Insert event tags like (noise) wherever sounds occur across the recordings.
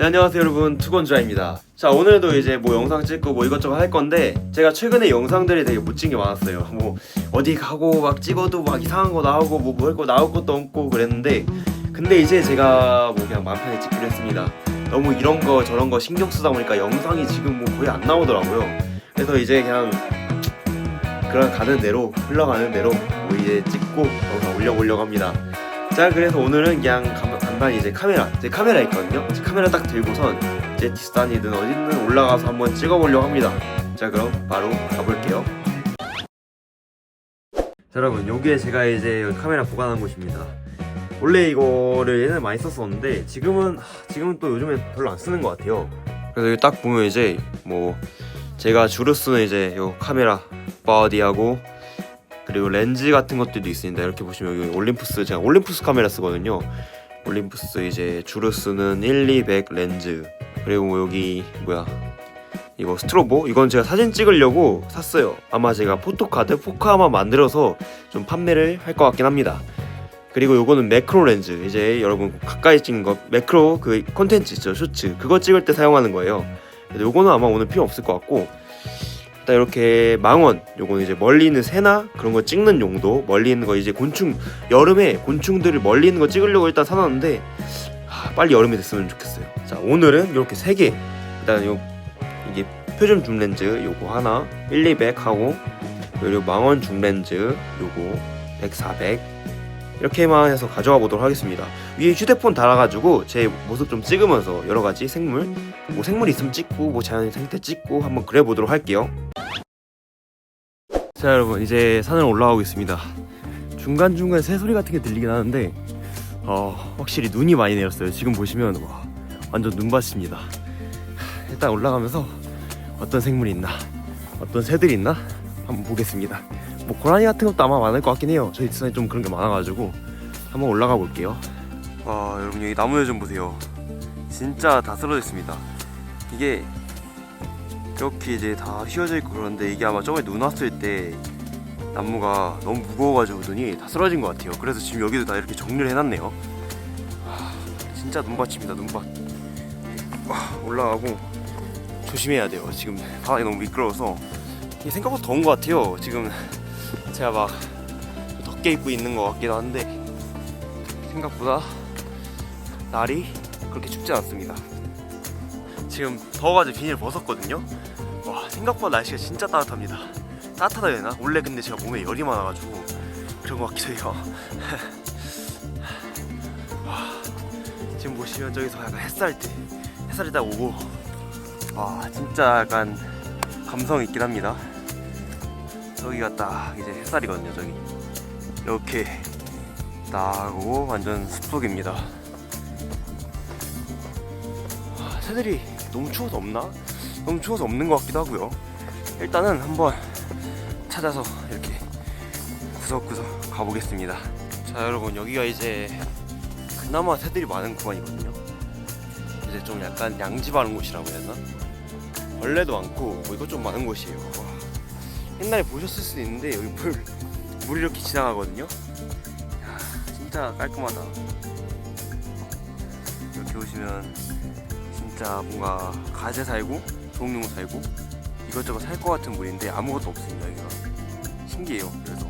네 안녕하세요 여러분. 투건주아입니다. 자 오늘도 이제 뭐 영상 찍고 뭐 이것저것 할 건데 제가 최근에 영상들이 되게 못 찍은 게 많았어요. 뭐 어디 가고 막 찍어도 막 이상한 거 나오고 뭐뭐할거 나올 것도 없고 그랬는데 근데 이제 제가 뭐 그냥 마음 편히 찍기로 했습니다. 너무 이런 거 저런 거 신경 쓰다 보니까 영상이 지금 뭐 거의 안 나오더라고요. 그래서 이제 그냥 그런 가는 대로 흘러가는 대로 뭐 이제 찍고 영상 올려보려고 합니다. 자 그래서 오늘은 그냥 간- 간 단히 이제 카메라 제 카메라 있거든요. 이제 카메라 딱 들고선 이제 뒷산이든 어디든 올라가서 한번 찍어보려고 합니다. 자 그럼 바로 가볼게요. 자 여러분 여기에 제가 이제 카메라 보관한 곳입니다. 원래 이거를 예전에 많이 썼었는데 지금은 하, 지금은 또 요즘에 별로 안 쓰는 것 같아요. 그래서 여기 딱 보면 이제 뭐 제가 주로 쓰는 이제 요 카메라 바디하고 그리고 렌즈 같은 것들도 있습니다. 이렇게 보시면 여기 올림푸스 제가 올림푸스 카메라 쓰거든요. 올림푸스 이제 주로 쓰는 1, 200 렌즈. 그리고 뭐 여기 뭐야. 이거 스트로보? 이건 제가 사진 찍으려고 샀어요. 아마 제가 포토카드 포카마 만들어서 좀 판매를 할 것 같긴 합니다. 그리고 요거는 매크로 렌즈. 이제 여러분 가까이 찍는 거 매크로 그 콘텐츠 있죠? 쇼츠. 그거 찍을 때 사용하는 거예요. 요거는 아마 오늘 필요 없을 것 같고 일단 이렇게 망원 요거는 이제 멀리 있는 새나 그런 거 찍는 용도 멀리 있는 거 이제 곤충 여름에 곤충들을 멀리 있는 거 찍으려고 일단 사놨는데 아, 빨리 여름이 됐으면 좋겠어요. 자 오늘은 이렇게 세 개. 일단 요 이게 표준 줌 렌즈 요거 하나 1, 200 하고 그리고 망원 줌 렌즈 요거 100, 400 이렇게만 해서 가져가 보도록 하겠습니다. 위에 휴대폰 달아가지고 제 모습 좀 찍으면서 여러 가지 생물 뭐 생물 있으면 찍고 뭐 자연 상태 찍고 한번 그래 보도록 할게요. 자 여러분 이제 산을 올라가고 있습니다. 중간 중간 새소리 같은 게 들리긴 하는데 어 확실히 눈이 많이 내렸어요. 지금 보시면 와 완전 눈밭입니다. 하, 일단 올라가면서 어떤 생물이 있나 어떤 새들이 있나 한번 보겠습니다. 뭐 고라니 같은 것도 아마 많을 것 같긴 해요. 저희 산에 좀 그런 게 많아가지고 한번 올라가 볼게요. 와 여러분 여기 나무들 좀 보세요. 진짜 다 쓰러졌습니다. 이게 이렇게 이제 다 휘어져 있고 그런데 이게 아마 저번에 눈 왔을 때 나무가 너무 무거워가지고 눈이 다 쓰러진 것 같아요. 그래서 지금 여기도 다 이렇게 정리를 해놨네요. 하, 진짜 눈밭입니다, 눈밭. 와, 올라가고 조심해야 돼요. 지금 바닥이 너무 미끄러워서 이게 생각보다 더운 것 같아요. 지금 제가 막 덮개 입고 있는 것 같기도 한데 생각보다 날이 그렇게 춥지 않습니다. 지금 더워가지고 비닐 벗었거든요. 와 생각보다 날씨가 진짜 따뜻합니다. 따뜻하다 해야 되나? 원래 근데 제가 몸에 열이 많아가지고 그런 것 같기도 해요. (laughs) 와 지금 보시면 저기서 약간 햇살 때 햇살이 딱 오고 와 진짜 약간 감성 있긴 합니다. 저기가 딱 이제 햇살이거든요. 저기 이렇게 딱 오고 완전 숲속입니다. 아, 새들이 너무 추워서 없나? 너무 추워서 없는 것 같기도 하고요. 일단은 한번 찾아서 이렇게 구석구석 가보겠습니다. 자 여러분 여기가 이제 그나마 새들이 많은 구간이거든요. 이제 좀 약간 양지바른 곳이라고 해야 되나? 벌레도 많고 뭐 이것 좀 많은 곳이에요. 와, 옛날에 보셨을 수도 있는데 여기 물 물이 이렇게 지나가거든요. 야, 진짜 깔끔하다. 이렇게 오시면 진짜 뭔가 가재 살고 종룡 살고 이것저것 살 것 같은 물인데 아무것도 없습니다 여기가. 신기해요 그래서.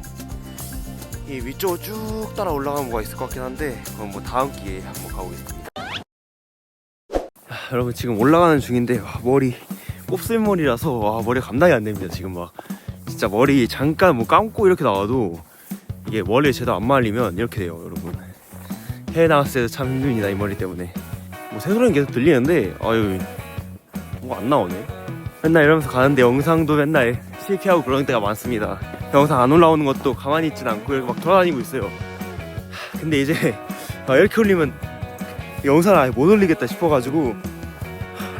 이 위쪽으로 쭉 따라 올라가면 뭐가 있을 것 같긴 한데 그건 뭐 다음 기회에 한번 가보겠습니다. 아, 여러분 지금 올라가는 중인데 와, 머리 곱슬머리라서 와, 머리 감당이 안 됩니다 지금 막. 진짜 머리 잠깐 뭐 감고 이렇게 나와도 이게 머리 제대로 안 말리면 이렇게 돼요 여러분. 해외 나갔을 때도 참 힘듭니다 이 머리 때문에. 뭐 새소리는 계속 들리는데 아유 뭐 안 나오네. 맨날 이러면서 가는데 영상도 맨날 실패하고 그런 때가 많습니다. 영상 안 올라오는 것도 가만히 있진 않고 이렇게 막 돌아다니고 있어요. 하, 근데 이제 아, 이렇게 올리면 영상을 아예 못 올리겠다 싶어가지고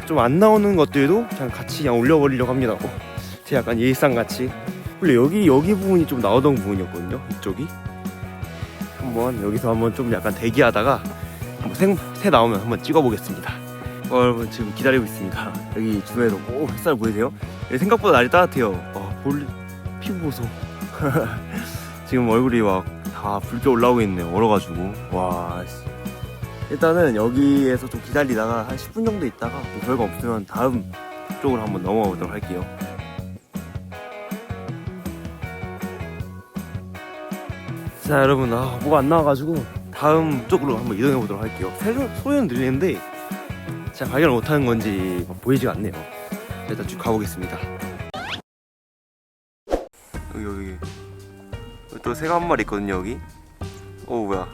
좀 안 나오는 것들도 그냥 같이 그냥 올려버리려고 합니다. 어, 제 약간 일상같이. 원래 여기 여기 부분이 좀 나오던 부분이었거든요 이쪽이. 한번 여기서 한번 좀 약간 대기하다가 생, 새 나오면 한번 찍어보겠습니다. 어, 여러분 지금 기다리고 있습니다. 여기 주변에서 오 햇살 보이세요? 여기 생각보다 날이 따뜻해요. 어, 볼 피부 보소. (laughs) 지금 얼굴이 막 다 붉게 올라오고 있네요. 얼어가지고 와 씨. 일단은 여기에서 좀 기다리다가 한 10분 정도 있다가 뭐 별거 없으면 다음 쪽으로 한번 넘어가 보도록 할게요. 자 여러분 아 뭐가 안 나와가지고 다음 쪽으로 한번 이동해 보도록 할게요. 새- 소리는 들리는데 제가 발견을 못하는 건지 막 보이지가 않네요. 자, 일단 쭉 가보겠습니다. 여기 여기 또 새가 한 마리 있거든요 여기. 어 뭐야?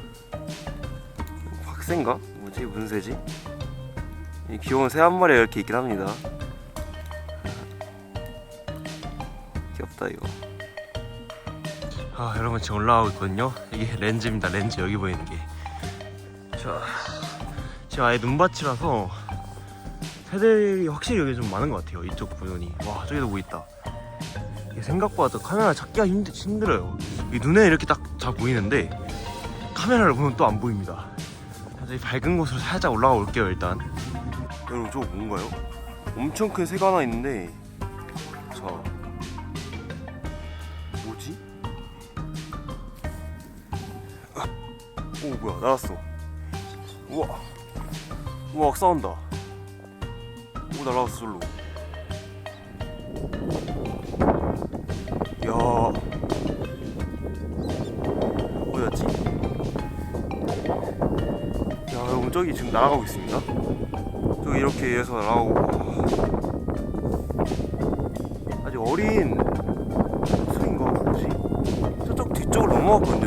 박새인가? 뭐지 무슨 새지? 이 귀여운 새 한 마리가 이렇게 있긴 합니다. 귀엽다 이거. 아 여러분 지금 올라가고 있거든요. 이게 렌즈입니다. 렌즈 여기 보이는 게. 자 지금 아예 눈밭이라서 새들이 확실히 여기 좀 많은 것 같아요. 이쪽 부분이. 와 저기도 뭐 있다. 이게 생각보다 카메라 잡기가 힘들, 힘들어요. 이 눈에 이렇게 딱 잘 보이는데 카메라를 보면 또 안 보입니다. 저기 밝은 곳으로 살짝 올라가 볼게요 일단. 여러분 저거 뭔가요? 엄청 큰 새가 하나 있는데 오 뭐야 날았어. 우와 우와 싸운다. 오 날아갔어 절로. 야 어디였지? 야 여러분 저기 지금 날아가고 있습니다. 저기 이렇게 해서 날아오고 아직 어린 수인가 뭐지? 저쪽 뒤쪽으로 넘어갔거든요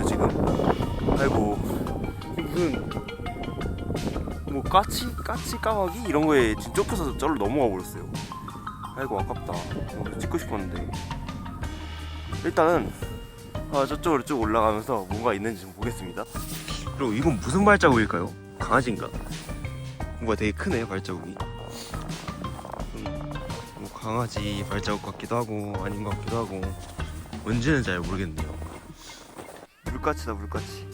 까치 까치 까마귀 이런 거에 쫓겨서 저로 넘어가 버렸어요. 아이고 아깝다. 어, 찍고 싶었는데 일단은 아, 저쪽으로 쭉 올라가면서 뭔가 있는지 좀 보겠습니다. 그리고 이건 무슨 발자국일까요? 강아지인가? 뭔가 되게 크네요 발자국이. 음, 뭐 강아지 발자국 같기도 하고 아닌 것 같기도 하고 뭔지는 잘 모르겠네요. 물가치다 물가치.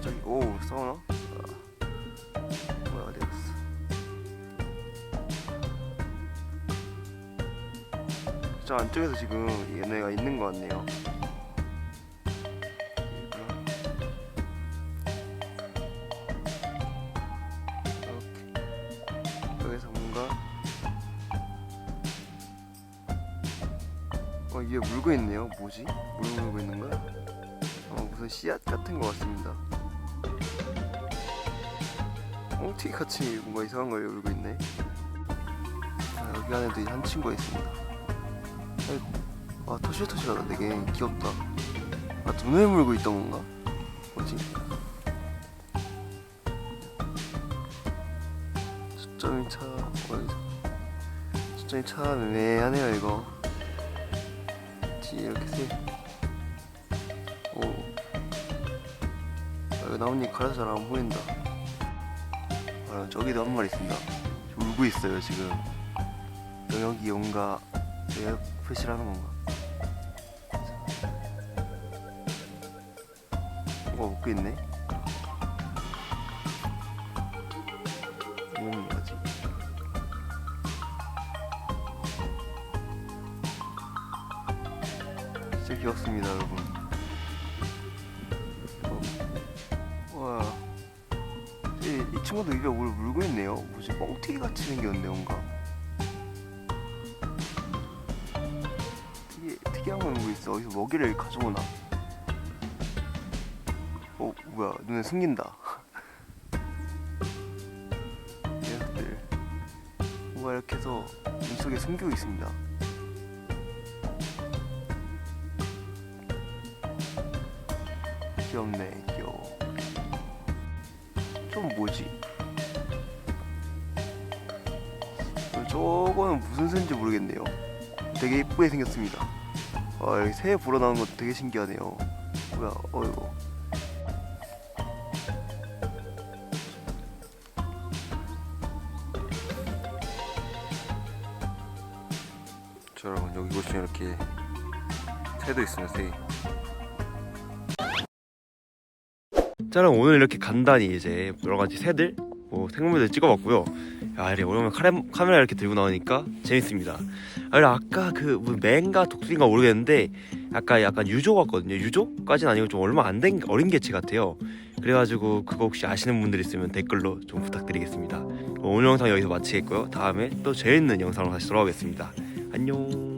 저기 오 싸우나? 저 안쪽에서 지금 얘네가 있는 것 같네요. 뭔가 어 물고 있네요. 뭐지? 물 물고 있는 거야? 어 무슨 씨앗 같은 것 같습니다. 꽁튀 같이 뭔가 이상한 걸 물고 있네. 아, 여기 안에도 한 친구가 있습니다. 아이고, 아 토실토실하다 되게 귀엽다. 아 눈을 물고 있던 건가? 뭐지? 초점이 차 어디? 초점이 참 애매하네요 이거. 뒤에 이렇게 세. 오. 아, 여기 나뭇잎 가려서 잘 안 보인다. 아, 저기도 한 마리 있습니다. 울고 있어요 지금. 영역이 뭔가 내 하는 건가? 뭐가 먹고 있네? 귀엽습니다 여러분 어. 와 이, 이 친구도 입에 뭘 물고 있네요 뭐지 뻥튀기 같이 생겼는데 뭔가 있어? 어디서 먹이를 가져오나? 어 뭐야. 눈에 숨긴다. 얘들. 뭐가 이렇게 해서 눈 속에 숨기고 있습니다. 귀엽네 귀여워. 좀 뭐지? 어, 저거는 무슨 새인지 모르겠네요. 되게 예쁘게 생겼습니다 아 여기 새 불어 나오는 것도 되게 신기하네요. 뭐야 어이구 자 여러분 여기 보시면 이렇게 새도 있습니다 새 자 그럼 오늘 이렇게 간단히 이제 여러 가지 새들 뭐 생물들 찍어봤고요 야 이래 오랜만에 카레, 카메라 이렇게 들고 나오니까 재밌습니다 아, 아까 그 뭐 맹가 독수리인가 모르겠는데 약간 약간 유조 같거든요 유조까지는 아니고 좀 얼마 안 된 어린 개체 같아요 그래가지고 그거 혹시 아시는 분들 있으면 댓글로 좀 부탁드리겠습니다. 오늘 영상 여기서 마치겠고요. 다음에 또 재밌는 영상으로 다시 돌아오겠습니다. 안녕.